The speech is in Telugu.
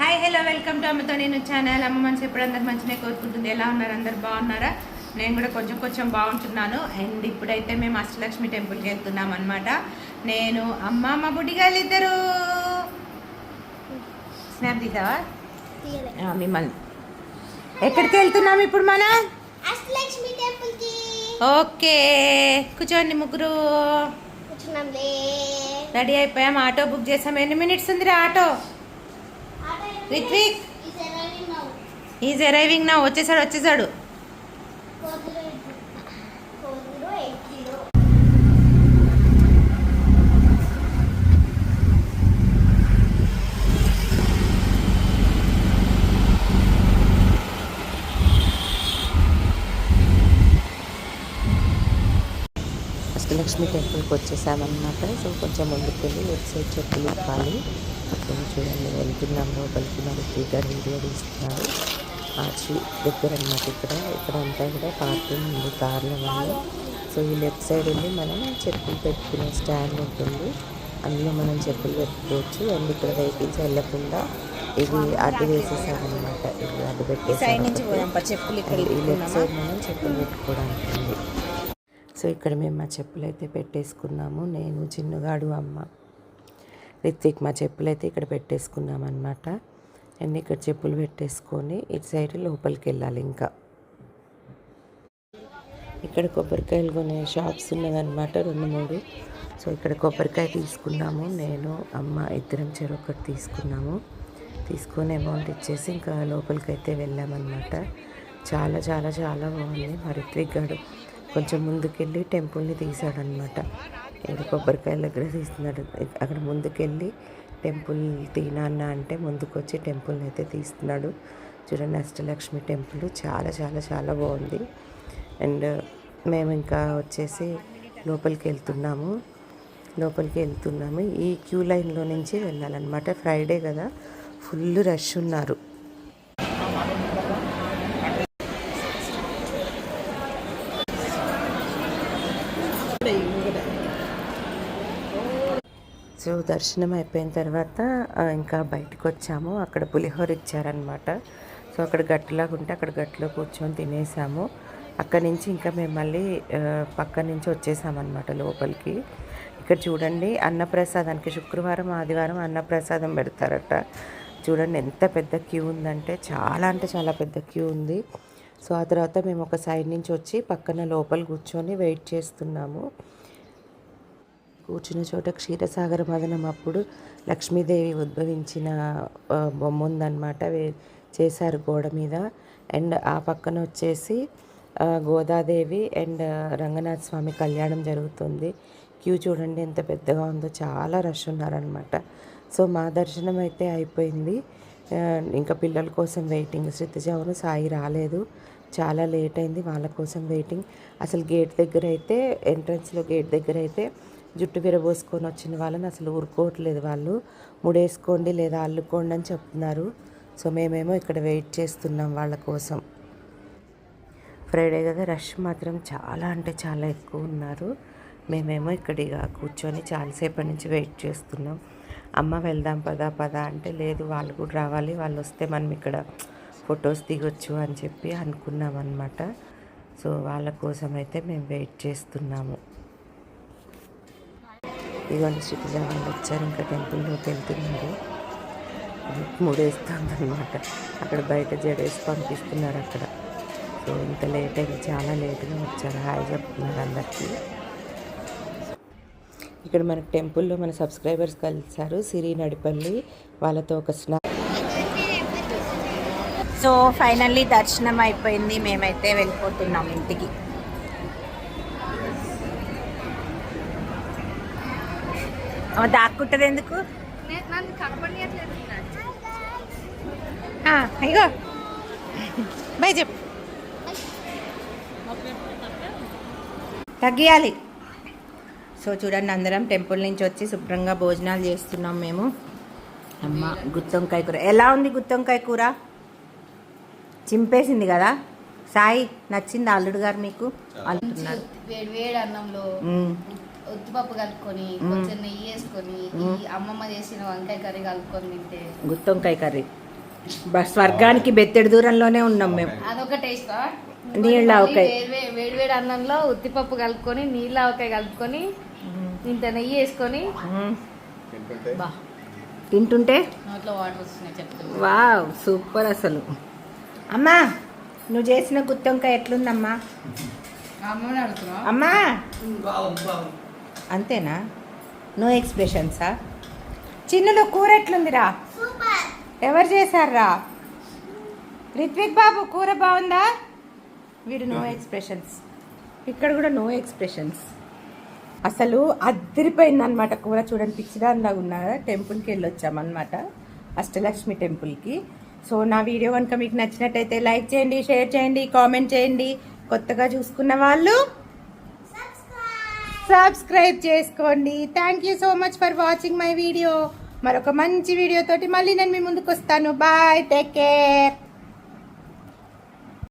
హాయ్ హలో వెల్కమ్ టు అమ్మతో నేను ఛానల్ అమ్మ మనసు ఎప్పుడు అందరు మంచిగా కోరుకుంటుంది. ఎలా ఉన్నారు? అందరు బాగున్నారా? నేను కూడా కొంచెం కొంచెం బాగుంటున్నాను. అండ్ ఇప్పుడైతే మేము అష్టలక్ష్మి టెంపుల్కి వెళ్తున్నాం అనమాట నేను అమ్మ అమ్మ బుడ్డిగాళ్ళు ఇద్దరు. స్నాప్ తీసావా? మిమ్మల్ని. ఎక్కడికి వెళ్తున్నాం ఇప్పుడు మనం? ఓకే. కూర్చోండి ముగ్గురు. రెడీ అయిపోయాం. ఆటో బుక్ చేసాం. ఎన్ని మినిట్స్ ఉంది ఆటో? రిత్విక్. ఈజ్ అరైవింగ్ నా వచ్చేసాడు వచ్చేసాడు. అష్టలక్ష్మి టెంపుల్కి వచ్చేసామన్నమాట. సో కొంచెం ముందుకు వెళ్ళి లెఫ్ట్ సైడ్ చెప్పులు ఇవ్వాలి అప్పుడు చూడండి వెళ్తున్నాం లోపలికి. మరి గారు వీడియో తీస్తున్నారు ఆర్చి దగ్గర అనమాట ఇక్కడ. ఇక్కడ అంతా కూడా పార్కింగ్ ఉంది కార్ల వల్ల సో ఈ లెఫ్ట్ సైడ్ వెళ్ళి మనం చెప్పులు పెట్టుకునే స్టాండ్ ఉంటుంది. అందులో మనం చెప్పులు పెట్టుకోవచ్చు. అండ్ ఇక్కడ వెహికల్స్ వెళ్ళకుండా ఇది అడ్డు వేసేసారనమాట ఇది అడ్డు చెప్పులు ఈ లెఫ్ట్ సైడ్ మనం చెప్పులు పెట్టుకోవడానికి ఉంది. సో ఇక్కడ మేము మా చెప్పులు అయితే పెట్టేసుకున్నాము. నేను చిన్నగాడు అమ్మ. రిత్విక్ మా చెప్పులు అయితే ఇక్కడ పెట్టేసుకున్నాం అనమాట అండ్ ఇక్కడ చెప్పులు పెట్టేసుకొని ఇటు సైడ్ లోపలికి వెళ్ళాలి ఇంకా. ఇక్కడ కొబ్బరికాయలు కొనే షాప్స్ ఉన్నదన్నమాట రెండు మూడు. సో ఇక్కడ కొబ్బరికాయ తీసుకున్నాము. నేను అమ్మ ఇద్దరం చెరొకటి తీసుకున్నాము. తీసుకొని అమౌంట్ ఇచ్చేసి ఇంకా లోపలికి అయితే వెళ్ళామన్నమాట. చాలా చాలా చాలా బాగుంది మరి త్రిగ్గాడు కొంచెం ముందుకెళ్ళి టెంపుల్ని తీసాడనమాట ఇంకా కొబ్బరికాయల దగ్గర తీస్తున్నాడు. అక్కడ ముందుకెళ్ళి టెంపుల్ తీనాన్న అంటే ముందుకు వచ్చి టెంపుల్ని అయితే తీస్తున్నాడు. చూడండి అష్టలక్ష్మి టెంపుల్ చాలా చాలా చాలా బాగుంది. అండ్ మేము ఇంకా వచ్చేసి లోపలికి వెళ్తున్నాము. లోపలికి వెళ్తున్నాము. ఈ క్యూ లైన్లో నుంచి వెళ్ళాలన్నమాట. ఫ్రైడే కదా. ఫుల్ రష్ ఉన్నారు. సో దర్శనం అయిపోయిన తర్వాత ఇంకా బయటకు వచ్చాము. అక్కడ పులిహోర ఇచ్చారనమాట సో అక్కడ గట్టులాగా ఉంటే అక్కడ గట్టులో కూర్చొని తినేసాము. అక్కడి నుంచి ఇంకా మేము మళ్ళీ పక్క నుంచి వచ్చేసామన్నమాట లోపలికి. ఇక్కడ చూడండి అన్నప్రసాదానికి శుక్రవారం ఆదివారం అన్నప్రసాదం పెడతారట. చూడండి ఎంత పెద్ద క్యూ ఉందంటే చాలా అంటే చాలా పెద్ద క్యూ ఉంది. సో ఆ తర్వాత మేము ఒక సైడ్ నుంచి వచ్చి పక్కన లోపల కూర్చొని వెయిట్ చేస్తున్నాము. కూర్చున్న చోట క్షీరసాగర మదనం అప్పుడు లక్ష్మీదేవి ఉద్భవించిన బొమ్మ ఉందన్నమాట. చేశారు గోడ మీద. అండ్ ఆ పక్కన వచ్చేసి గోదాదేవి అండ్ రంగనాథ స్వామి కళ్యాణం జరుగుతుంది. క్యూ చూడండి ఎంత పెద్దగా ఉందో. చాలా రష్ ఉన్నారనమాట సో మా దర్శనం అయితే అయిపోయింది. ఇంకా పిల్లల కోసం వెయిటింగ్. శ్రీతజావును సాయి రాలేదు. చాలా లేట్ అయింది వాళ్ళ కోసం వెయిటింగ్. అసలు గేట్ దగ్గర అయితే ఎంట్రన్స్లో గేట్ దగ్గర అయితే జుట్టు విరబోసుకొని వచ్చిన వాళ్ళని అసలు ఊరుకోవట్లేదు వాళ్ళు. ముడేసుకోండి లేదా అల్లుకోండి అని చెప్తున్నారు. సో మేమేమో ఇక్కడ వెయిట్ చేస్తున్నాం వాళ్ళ కోసం. ఫ్రైడే కదా రష్ మాత్రం చాలా అంటే చాలా ఎక్కువ ఉన్నారు. మేమేమో ఇక్కడ ఇక కూర్చొని చాలాసేపటి నుంచి వెయిట్ చేస్తున్నాం. అమ్మ వెళ్దాం పదా పదా అంటే లేదు వాళ్ళు కూడా రావాలి వాళ్ళు వస్తే మనం ఇక్కడ ఫొటోస్ దిగొచ్చు అని చెప్పి అనుకున్నాం అనమాట సో వాళ్ళ కోసం అయితే మేము వెయిట్ చేస్తున్నాము. ఇదిగోండి శ్రీజా వాళ్ళు వచ్చారు. ఇంకా టెంపుల్లోకి వెళ్తున్నారు. మూడేస్తుందన్నమాట. అక్కడ బయట జడేసి పంపిస్తున్నారు అక్కడ. సో ఇంత లేట్ అయింది. చాలా లేట్గా వచ్చారు. హాయ్ చెప్తున్నారు అందరికీ. ఇక్కడ మన టెంపుల్లో మన సబ్స్క్రైబర్స్ కలిసారు సిరి నడిపల్లి వాళ్ళతో ఒక స్నా సో ఫైనల్లీ దర్శనం అయిపోయింది. మేమైతే వెళ్ళిపోతున్నాం ఇంటికి. దాక్కుంటుంది ఎందుకు? ఆ, అయ్యో బాయ్ చెప్పు. తగ్గియాలి. సో చూడండి అందరం టెంపుల్ నుంచి వచ్చి శుభ్రంగా భోజనాలు చేస్తున్నాం మేము. అమ్మ గుత్తొంకాయ కూర. ఎలా ఉంది గుత్తొంకాయ కూర? చింపేసింది కదా? సాయి నచ్చింది అల్లుడు గారు మీకు? అంటున్నారు వేడి వేడి అన్నంలో మ్మ్. ఉత్తిపప్పు కలుపుకొని కొంచెం నెయ్యి వేసుకొని ఈ అమ్మమ్మ చేసిన వంకాయ కర్రీ కలుపుకొని తింటే గుత్తొంకాయ కర్రీ. బ- స్వర్గానికి బెత్తెడు దూరంలోనే ఉన్నాం మేము. అదొక టేస్ట్ నీళ్ళ ఆవకాయ. వేడి వేడి అన్నంలో ఉత్తిపప్పు కలుపుకొని నీళ్ళ ఆవకాయ కలుపుకొని ఇంత నెయ్యి వేసుకొని బా. తింటుంటే? వావ్ సూపర్ అసలు. అమ్మా నువ్వు చేసిన గుత్తొంకాయ ఎట్లుందమ్మా? అమ్మా! అంతేనా? నో ఎక్స్ప్రెషన్సా చిన్నులు కూర ఎట్లుందిరా ఎవరు చేశారా రిత్విక్ బాబు కూర బాగుందా? వీడు నో ఎక్స్ప్రెషన్స్ ఇక్కడ కూడా నో ఎక్స్ప్రెషన్స్ అసలు అద్దరిపోయింది అనమాట కూర చూడండి. పిచ్చిదానిలాగా ఉన్నా టెంపుల్కి వెళ్ళొచ్చామన్నమాట. అష్టలక్ష్మి టెంపుల్కి. సో నా వీడియో కనుక మీకు నచ్చినట్టయితే లైక్ చేయండి షేర్ చేయండి కామెంట్ చేయండి. కొత్తగా చూసుకున్న వాళ్ళు సబ్స్క్రైబ్ చేసుకోండి. Thank you so much for watching my video మరొక మంచి వీడియోతోటి మళ్ళీ నేను మీ ముందుకు వస్తాను. Bye take care